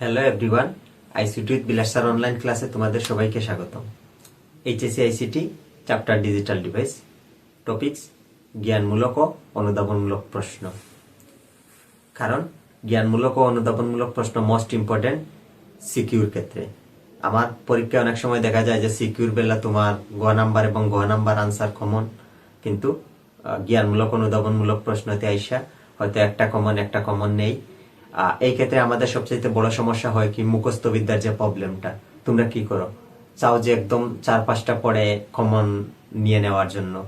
Hello everyone ICT with Bilas sir online ক্লাসে তোমাদের সবাইকে স্বাগতম। HSC ICT chapter digital device topics জ্ঞানমূলক ও অনুধাবনমূলক প্রশ্ন কারণ জ্ঞানমূলক ও অনুধাবনমূলক প্রশ্ন মোস্ট ইম্পর্টেন্ট সিকিউর ক্ষেত্রে আমার পরীক্ষায় অনেক সময় দেখা যায় যে সিকিউর বেলা তোমার গ নাম্বার এবং গ নাম্বার আনসার কমন কিন্তু জ্ঞানমূলক অনুধাবনমূলক প্রশ্নতে আইসা হয়তো একটা কমন একটা কমন নেই এই ক্ষেত্রে আমাদের সবচেয়ে বড় সমস্যা হয় কি মুখস্থ বিদ্যার যে প্রবলেমটা তোমরা কি করো? চাও যে একদম চার পাঁচটা পড়ে কমন নিয়ে নেওয়ার জন্য।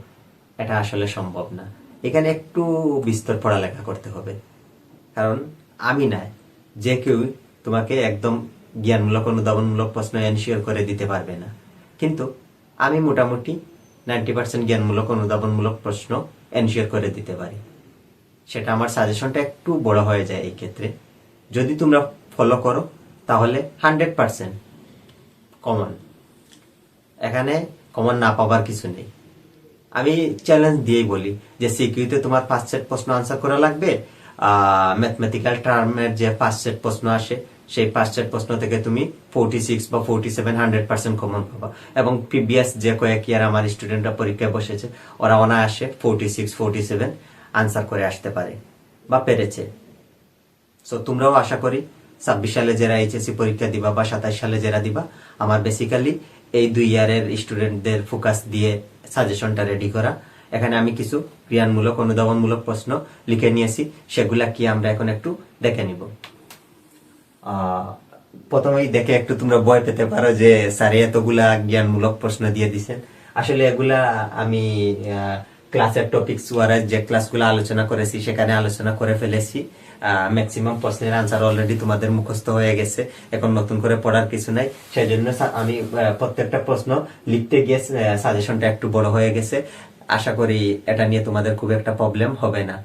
এটা আসলে সম্ভব না। এখানে একটু বিস্তর পড়ালেখা করতে হবে। কারণ আমি না, যে কেউ তোমাকে একদম জ্ঞানমূলক, অনুধাবনমূলক প্রশ্ন এনশিওর করে দিতে পারবে না। কিন্তু আমি মোটামুটি নাইনটি পার্সেন্ট জ্ঞানমূলক, অনুধাবনমূলক প্রশ্ন এনশিওর করে দিতে পারি। সেটা আমার সাজেশনটা একটু বড় হয়ে যায় এই ক্ষেত্রে। যদি তোমরা ফলো করো, তাহলে হান্ড্রেড পার্সেন্ট কমন এখানে কমন না পাবার কিছু নেই। আমি চ্যালেঞ্জ দিয়েই বলি যে সিকিউতে তোমার পাঁচ সেট প্রশ্ন আনসার করা লাগবে ম্যাথমেটিক্যাল টার্মের যে পাঁচ সেট প্রশ্ন আসে, সেই পাঁচ সেট প্রশ্ন থেকে তুমি ফোর্টি সিক্স বা forty seven hundred percent common পাবা। এবং প্রিভিয়াস যে কয়েক ইয়ার আমার স্টুডেন্টরা পরীক্ষায় বসেছে, ওরা অনায়াসে forty six forty seven answer করে আসতে পারে বা পেরেছে। সো তোমরাও আশা করি ছাব্বিশ সালে যারা এইচএসসি পরীক্ষা দিবা বা সাতাশ সালে যারা দিবা, আমার বেসিক্যালি এই দুই ইয়ারের স্টুডেন্টদের ফোকাস দিয়ে সাজেশনটা রেডি করা। এখানে আমি কিছু ক্রিয়ানমূলক, অনুধাবনমূলক প্রশ্ন লিখে নিয়েছি, সেগুলা কি আমরা এখন একটু দেখে নিব। প্রথমেই দেখে একটু তোমরা ভয় পেতে পারো যে স্যার এতগুলা জ্ঞানমূলক প্রশ্ন দিয়ে দিছেন। আসলে এগুলা আমি ক্লাসের টপিকস ওয়ারাজ যে ক্লাসগুলো আলোচনা করেছি, সেখানে আলোচনা করে ফেলেছি। ম্যাক্সিমাম প্রশ্নের আনসার অলরেডি তোমাদের মুখস্থ হয়ে গেছে। এখন নতুন করে পড়ার কিছু নাই। সেই জন্য আমি প্রত্যেকটা প্রশ্ন লিখতে গিয়ে সাজেশনটা একটু বড় হয়ে গেছে। আশা করি এটা নিয়ে তোমাদের খুব একটা প্রবলেম হবে না।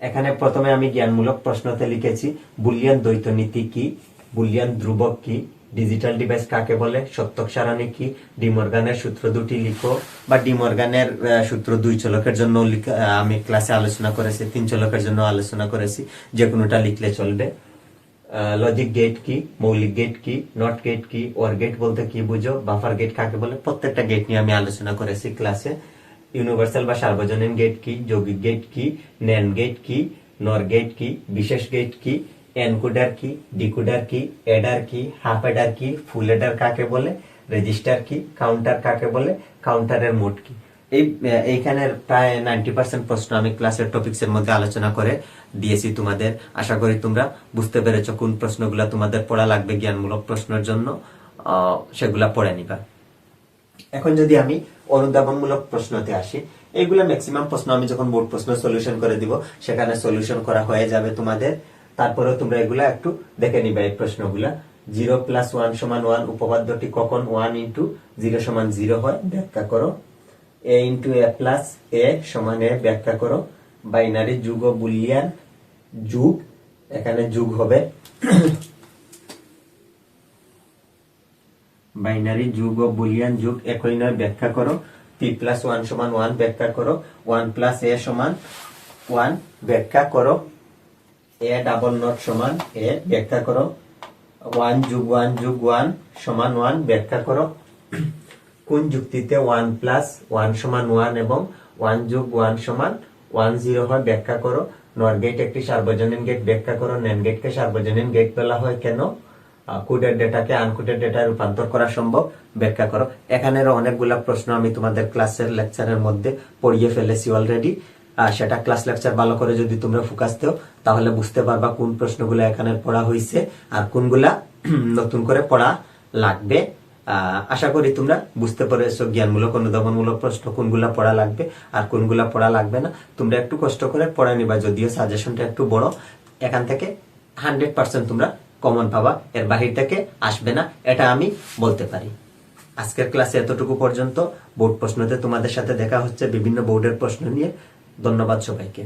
এখানে প্রথমে আমি জ্ঞানমূলক প্রশ্নতে লিখেছি, বুলিয়ান দ্বৈত নীতি কি? বুলিয়ান ধ্রুবক কি? ডিজিটাল ডিভাইস কাকে বলে? সত্যক সারণী কি? ডিমর্গানের সূত্র দুটি লিখো বা ডিমর্গানের সূত্র দুই চলকের জন্য আমি ক্লাসে আলোচনা করেছি, তিন চলকের জন্য আলোচনা করেছি যে কোনোটা লিখলে চলবে। লজিক গেট কি? মৌলিক গেট কি? নট গেট কি? ওর গেট বলতে কি বুঝো? বাফার গেট কাকে বলে? প্রত্যেকটা গেট নিয়ে আমি আলোচনা করেছি ক্লাসে ইউনিভার্সাল বা সার্বজনীন গেট কি? যৌগিক গেট কি? ন্যান গেট কি? নর গেট কি? বিশেষ গেট কি? এনকোডার কি, ডিকোডার কি, এডার কি, হাফ এডার কি, ফুল এডার কাকে বলে, রেজিস্টার কি, কাউন্টার কাকে বলে, কাউন্টারের মোড কি? এই এইখানের প্রায় নাইনটি পার্সেন্ট প্রশ্ন আমি ক্লাসের টপিক্স এর মধ্যে আলোচনা করে দিয়েছি তোমাদের। আশা করি তোমরা বুঝতে পেরেছ কোন প্রশ্নগুলা তোমাদের পড়া লাগবে জ্ঞানমূলক প্রশ্নের জন্য। সেগুলা পড়ে নিবা। এখন যদি আমি অনুধাবনমূলক প্রশ্নতে আসি, এইগুলা ম্যাক্সিমাম প্রশ্ন আমি যখন বোর্ড প্রশ্ন সলিউশন করে দিব, সেখানে সলিউশন করা হয়ে যাবে তোমাদের। তারপরে তোমরা এগুলা একটু দেখে নিবে এই প্রশ্নগুলা। জিরো প্লাস ওয়ান সমান ওয়ান উপপাদ্যটি কখন ওয়ান ইন্টু জিরো সমান জিরো হয় ব্যাখ্যা করো। এ ইন্টু এ প্লাস এ সমান এ ব্যাখ্যা করো। বাইনারি যুগ ও বুলিয়ান যুগ, এখানে যুগ হবে। বাইনারি যুগ ও বুলিয়ান যুগ একই নয়, ব্যাখ্যা করো। পি প্লাস ওয়ান সমান ওয়ান ব্যাখ্যা করো। ওয়ান প্লাস এ সমান ওয়ান ব্যাখ্যা করো। এ ডাবল নট সমান এ, ব্যাখ্যা করো। ওয়ান যুগ ওয়ান যুগ ওয়ান সমান ওয়ান ব্যাখ্যা করো। কোন যুক্তিতে ওয়ান প্লাস ওয়ান সমান ওয়ান এবং ওয়ান যুগ ওয়ান সমান ওয়ান জিরো হয়, ব্যাখ্যা করো। নর গেট একটি সার্বজনীন গেট ব্যাখ্যা করো। ন্যান গেটকে সার্বজনীন গেট বলা হয় কেন? কোডের ডেটাকে আনকোডেড ডেটা রূপান্তর করা সম্ভব, ব্যাখ্যা করো। এখানেরও অনেকগুলা প্রশ্ন আমি তোমাদের ক্লাসের লেকচারের মধ্যে পড়িয়ে ফেলেছি অলরেডি সেটা ক্লাস লেকচার ভালো করে যদি তোমরা ফোকাস দেও, তাহলে বুঝতে পারবা কোন প্রশ্নগুলো এখানে পড়া হয়েছে আর কোনগুলা নতুন করে পড়া লাগবে। আশা করি তোমরা বুঝতে পেরেছ জ্ঞানমূলক, অনুধাবনমূলক প্রশ্ন, কোনগুলা পড়া লাগবে আর কোনগুলা পড়া লাগবে না। তোমরা একটু কষ্ট করে পড়া নিবা, যদিও সাজেশনটা একটু বড়। এখান থেকে হান্ড্রেড পার্সেন্ট তোমরা কমন পাবা, এর বাহির থেকে আসবে না, এটা আমি বলতে পারি। আজকের ক্লাসে এতটুকু পর্যন্ত। বোর্ড প্রশ্নতে তোমাদের সাথে দেখা হচ্ছে বিভিন্ন বোর্ডের প্রশ্ন নিয়ে। ধন্যবাদ সবাইকে।